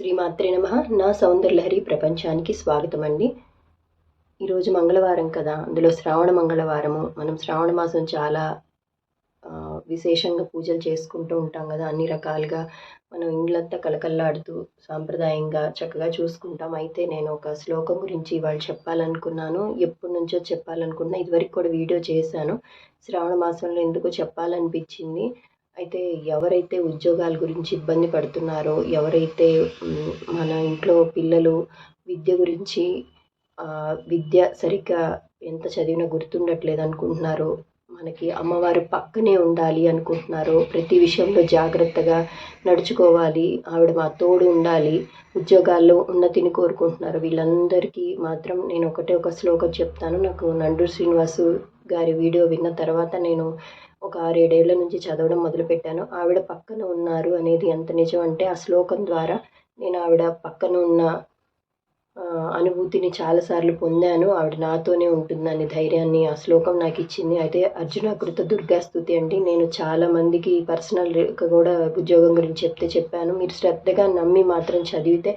శ్రీమాత్రే నమ. నా సౌందర్యలహరి ప్రపంచానికి స్వాగతం అండి ఈరోజు మంగళవారం కదా. అందులో శ్రావణ మంగళవారము. మనం శ్రావణ మాసం చాలా విశేషంగా పూజలు చేసుకుంటూ ఉంటాం కదా. అన్ని రకాలుగా మనం ఇండ్లంతా కలకల్లాడుతూ సాంప్రదాయంగా చక్కగా చూసుకుంటాం. అయితే నేను ఒక శ్లోకం గురించి ఇవాళ చెప్పాలనుకున్నాను. ఎప్పటి నుంచో చెప్పాలనుకున్నా ఇదివరకు కూడా వీడియో చేశాను. శ్రావణ మాసంలో ఎందుకు చెప్పాలనిపించింది. అయితే ఎవరైతే ఉద్యోగాల గురించి ఇబ్బంది పడుతున్నారో ఎవరైతే మన ఇంట్లో పిల్లలు విద్య గురించి విద్య సరిగ్గా ఎంత చదివినా గుర్తుండట్లేదు అనుకుంటున్నారో మనకి అమ్మవారు పక్కనే ఉండాలి అనుకుంటున్నారో. ప్రతి విషయంలో జాగ్రత్తగా నడుచుకోవాలి. ఆవిడ మా తోడు ఉండాలి. ఉద్యోగాల్లో ఉన్నతిని కోరుకుంటున్నారు. వీళ్ళందరికీ మాత్రం నేను ఒకటే ఒక శ్లోకం చెప్తాను. నాకు నండూరు శ్రీనివాసు గారి వీడియో విన్న తర్వాత నేను ఒక ఆరేడేళ్ళ నుంచి చదవడం మొదలుపెట్టాను. ఆవిడ పక్కన ఉన్నారు అనేది ఎంత నిజం అంటే ఆ శ్లోకం ద్వారా నేను ఆవిడ పక్కన ఉన్న అనుభూతిని చాలాసార్లు పొందాను. ఆవిడ నాతోనే ఉంటుందని ధైర్యాన్ని ఆ శ్లోకం నాకు ఇచ్చింది. అయితే అర్జున కృత దుర్గాస్తుతి అండి నేను చాలా మందికి పర్సనల్ కూడా ఉద్యోగం గురించి చెప్తే చెప్పాను. మీరు శ్రద్ధగా నమ్మి మాత్రం చదివితే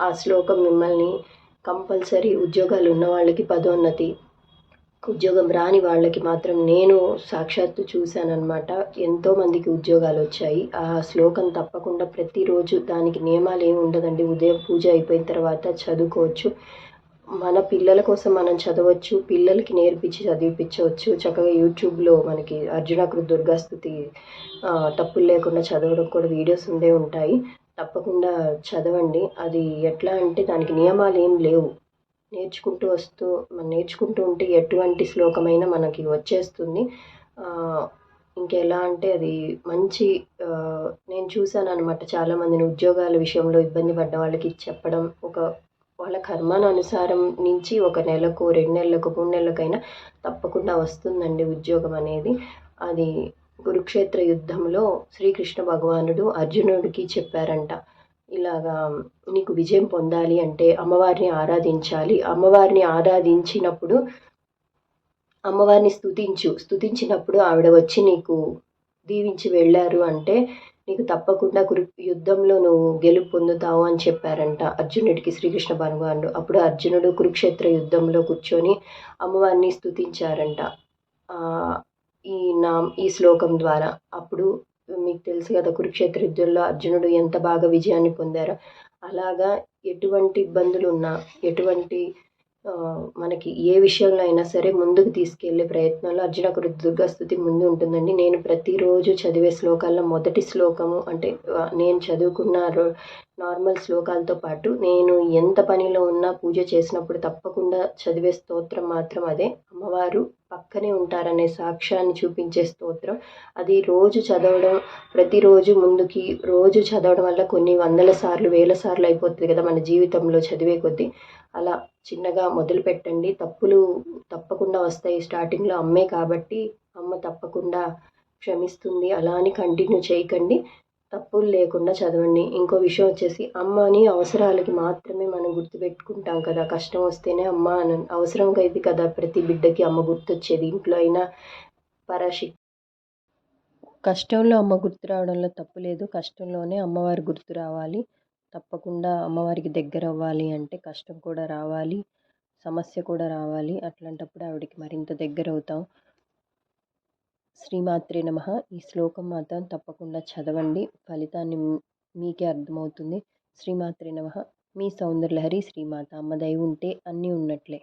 ఆ శ్లోకం మిమ్మల్ని కంపల్సరీ ఉద్యోగాలు ఉన్న వాళ్ళకి పదోన్నతి ఉద్యోగం రాని వాళ్ళకి మాత్రం నేను సాక్షాత్తు చూశానన్నమాట. ఎంతో మందికి ఉద్యోగాలు వచ్చాయి. ఆ శ్లోకం తప్పకుండా ప్రతిరోజు దానికి నియమాలు ఏమి ఉండదండి. ఉదయం పూజ అయిపోయిన తర్వాత చదువుకోవచ్చు. మన పిల్లల కోసం మనం చదవచ్చు. పిల్లలకి నేర్పించి చదివిపించవచ్చు. చక్కగా యూట్యూబ్లో మనకి అర్జునాకృత దుర్గాస్తుతి తప్పులు లేకుండా చదవడం కూడా వీడియోస్ ఉండే ఉంటాయి. తప్పకుండా చదవండి. అది ఎట్లా అంటే దానికి నియమాలు ఏం లేవు. నేర్చుకుంటూ వస్తూ మనం నేర్చుకుంటూ ఉంటే ఎటువంటి శ్లోకమైనా మనకి వచ్చేస్తుంది. ఇంకెలా అంటే అది మంచి నేను చూశాను అనమాట చాలామందిని ఉద్యోగాల విషయంలో ఇబ్బంది పడ్డ వాళ్ళకి చెప్పడం ఒక వాళ్ళ కర్మానుసారం నుంచి ఒక నెలకు రెండు నెలలకు మూడు నెలలకైనా తప్పకుండా వస్తుందండి ఉద్యోగం అనేది. అది కురుక్షేత్ర యుద్ధంలో శ్రీకృష్ణ భగవానుడు అర్జునుడికి చెప్పారంట. ఇలాగా నీకు విజయం పొందాలి అంటే అమ్మవారిని ఆరాధించాలి. అమ్మవారిని ఆరాధించినప్పుడు అమ్మవారిని స్థుతించు స్థుతించినప్పుడు ఆవిడ వచ్చి నీకు దీవించి వెళ్ళారు అంటే నీకు తప్పకుండా కురు యుద్ధంలో నువ్వు గెలుపు పొందుతావు అని చెప్పారంట అర్జునుడికి శ్రీకృష్ణ భగవానుడు. అప్పుడు అర్జునుడు కురుక్షేత్ర యుద్ధంలో కూర్చొని అమ్మవారిని స్థుతించారంట ఈ నా ఈ శ్లోకం ద్వారా. అప్పుడు తెలుసు కదా కురుక్షేత్ర యుద్ధంలో అర్జునుడు ఎంత బాగా విజయాన్ని పొందారో. అలాగా ఎటువంటి ఇబ్బందులు ఉన్నా ఎటువంటి మనకి ఏ విషయంలో అయినా సరే ముందుకు తీసుకెళ్ళే ప్రయత్నంలో అర్జున దుర్గస్థుతి ముందు ఉంటుందండి. నేను ప్రతిరోజు చదివే శ్లోకాల్లో మొదటి శ్లోకము అంటే నేను చదువుకున్న నార్మల్ శ్లోకాలతో పాటు నేను ఎంత పనిలో ఉన్నా పూజ చేసినప్పుడు తప్పకుండా చదివే స్తోత్రం మాత్రం అదే. అమ్మవారు పక్కనే ఉంటారనే సాక్ష్యాన్ని చూపించే స్తోత్రం. అది రోజు చదవడం ప్రతిరోజు ముందుకి రోజు చదవడం వల్ల కొన్ని వందల సార్లు వేల సార్లు అయిపోతుంది కదా మన జీవితంలో చదివే కొద్దీ. అలా చిన్నగా మొదలు పెట్టండి. తప్పులు తప్పకుండా వస్తాయి స్టార్టింగ్లో అమ్మే కాబట్టి అమ్మ తప్పకుండా క్షమిస్తుంది. అలా అని కంటిన్యూ చేయకండి. తప్పులు లేకుండా చదవండి. ఇంకో విషయం వచ్చేసి అమ్మని అవసరాలకి మాత్రమే మనం గుర్తుపెట్టుకుంటాం కదా. కష్టం వస్తేనే అమ్మ అని అవసరం ఇది కదా. ప్రతి బిడ్డకి అమ్మ గుర్తొచ్చేది. ఇంట్లో అయినా పరాశక్తి కష్టంలో అమ్మ గుర్తు రావడంలో తప్పు లేదు. కష్టంలోనే అమ్మవారి గుర్తు రావాలి. తప్పకుండా అమ్మవారికి దగ్గర అవ్వాలి అంటే కష్టం కూడా రావాలి. సమస్య కూడా రావాలి. అట్లాంటప్పుడు ఆవిడకి మరింత దగ్గర అవుతాం శ్రీమాత్రే నమ. ఈ శ్లోకం మాత్రం తప్పకుండా చదవండి. ఫలితాన్ని మీకే అర్థమవుతుంది. శ్రీమాత్రే నమ. మీ సౌందర్యలహరి శ్రీమాత అమ్మ దయ ఉంటే అన్నీ ఉన్నట్లే.